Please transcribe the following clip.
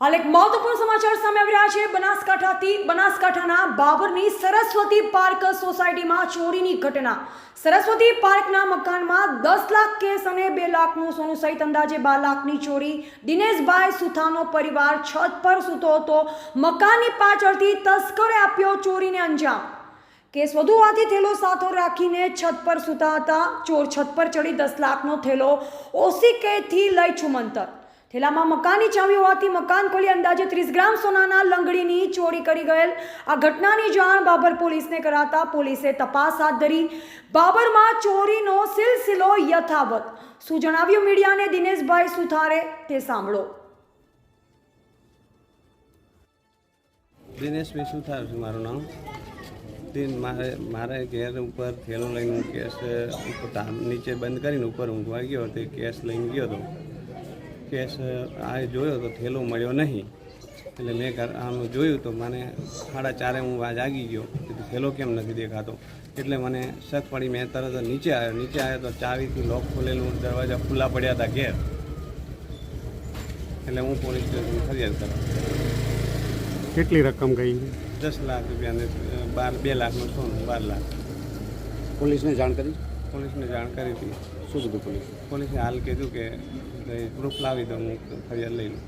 હાલ એક મહત્વપૂર્ણ સમાચાર સામે આવી રહ્યા છે. બનાસકાંઠાથી બનાસકાંઠાના બાબરની સરસ્વતી પાર્ક સોસાયટીમાં ચોરીની ઘટના. સરસ્વતી પાર્કના મકાનમાં દસ લાખ કેસ અને બે લાખનું સોનું સહિત અંદાજે બાર લાખની ચોરી. દિનેશભાઈ સુથાનો પરિવાર છત પર સૂતો હતો. મકાનની પાછળથી તસ્કરે આપ્યો ચોરીને અંજામ. કેસ વધુ હોવાથી થેલો સાથો રાખીને છત પર સૂતા હતા. ચોર છત પર ચડી દસ લાખનો થેલો ઓસી કેથી લઈ છુમંતર? થેલામાં મકાનની ચાવી હોવાથી મકાન ખોલી અંદાજે ત્રીસ ગ્રામ સોનાના લંગડીની ચોરી કરી ગયેલ. આ ઘટનાની જાણ બાબર પોલીસને કરાતા પોલીસે તપાસ હાથ ધરી. બાબરમાં ચોરીનો સિલસિલો યથાવત. શું જણાવ્યું મીડિયાને દિનેશભાઈ સુથારે તે સાંભળો. દિનેશભાઈ સુથાર છે મારું નામ. દિન મારે મારે ઘેર ઉપર થેલો લઈને હું કેસ નીચે બંધ કરીને ઉપર ઊંઘવા ગયો તે કેસ લઈને ગયો હતો. કેસ આ જોયો તો થેલો મળ્યો નહીં. એટલે મેં આમ જોયું તો મને સાડા ચારે હું આ જાગી ગયો. થેલો કેમ નથી દેખાતો? એટલે મને શક પડી મેં તરત નીચે આવ્યો. નીચે આવ્યો તો ચાવીથી લોક ખોલેલું દરવાજા ખુલ્લા પડ્યા હતા ઘેર. એટલે હું પોલીસ સ્ટેશન ફરિયાદ કરવા કેટલી રકમ ગઈ? દસ લાખ રૂપિયાને બાર બે લાખનું સોનું બાર લાખ. પોલીસને જાણ કરી? પોલીસને જાણ કરી હતી. શું કીધું પોલીસ? પોલીસે હાલ કીધું કે પ્રૂફ લાવી દો હું ફરિયાદ લઈ લઉં.